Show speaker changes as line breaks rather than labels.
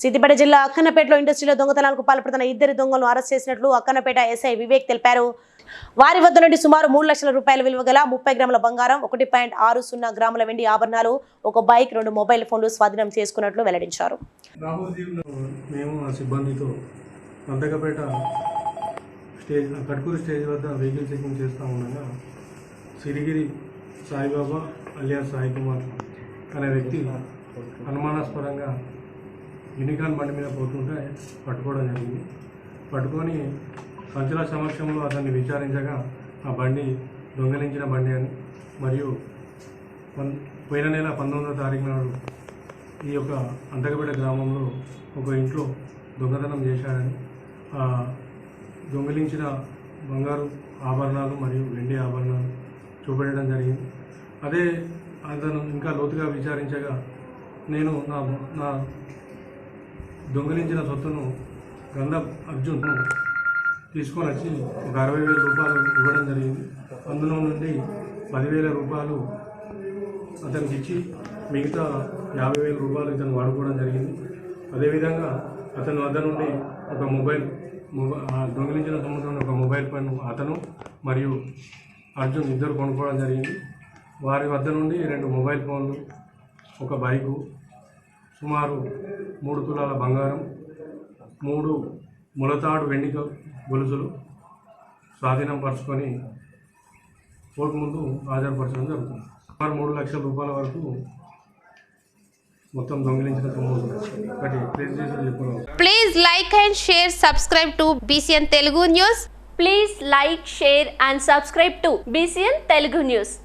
సిద్దిపేట జిల్లా అక్కన్నపేటలో ఇండస్ట్రీలో దొంగతనాలకు పాల్పడుతున్న ఇద్దరు దొంగలను అరెస్ట్ చేసినట్లు అక్కన్నపేట ఎస్ఐ వివేక్ తెలిపారు. వారి వద్ద నుండి సుమారు మూడు లక్షల రూపాయల విలువ గల ముప్పై గ్రాముల బంగారం ఒకటి పాయింట్ ఆరు సున్నా గ్రాముల వెండి ఆభరణాలు ఒక బైక్ రెండు మొబైల్ ఫోన్లు స్వాధీనం చేసుకున్నట్లు వెల్లడించారు.
మేము సిబ్బందితో నందకపేట స్టేజ్ కట్కూరు స్టేజ్ వద్ద వెహికల్ చెకింగ్ చేస్తూ ఉండగా సిరిగిరి సాయిబాబా అలియా సాయి కుమార్ అనే వ్యక్తి అనుమానాస్పదంగా యూనికాన్ బండి మీద పోతుంటే పట్టుకోవడం జరిగింది. పట్టుకొని సంచల సమక్షంలో అతన్ని విచారించగా ఆ బండి దొంగలించిన బండి అని మరియు పన్- పోయిన నెల పంతొమ్మిదవ తారీఖు నాడు ఈ యొక్క అంతకపేట గ్రామంలో ఒక ఇంట్లో దొంగతనం చేశాడని ఆ దొంగిలించిన బంగారు ఆభరణాలు మరియు వెండి ఆభరణాలు చూపెట్టడం జరిగింది. అదే అతను ఇంకా లోతుగా విచారించగా నేను నా నా దొంగిలించిన సొత్తును గంధ అర్జున్ను తీసుకొని వచ్చి ఒక అరవై వేల రూపాయలు ఇవ్వడం జరిగింది. అందులో నుండి పదివేల రూపాయలు అతనికి ఇచ్చి మిగతా యాభై వేల రూపాయలు ఇతను వాడుకోవడం జరిగింది. అదేవిధంగా అతని వద్ద నుండి ఒక మొబైల్ మొబైల్ ఆ దొంగిలించిన సంవత్సరం ఒక మొబైల్ ఫోన్ అతను మరియు అర్జున్ ఇద్దరు కొనుక్కోవడం జరిగింది. వారి వద్ద నుండి రెండు మొబైల్ ఫోన్లు ఒక బైకు సుమారు మూడు తులాల బంగారం మూడు ములతాడు వెండి గొలుసులు స్వాధీనం పరుచుకొని కోర్టు ముందు హాజరుపరచడం జరుగుతుంది. సుమారు మూడు లక్షల రూపాయల వరకు మొత్తం దొంగిలించిన
please like and share subscribe to BCN Telugu news
please like share and subscribe to BCN Telugu news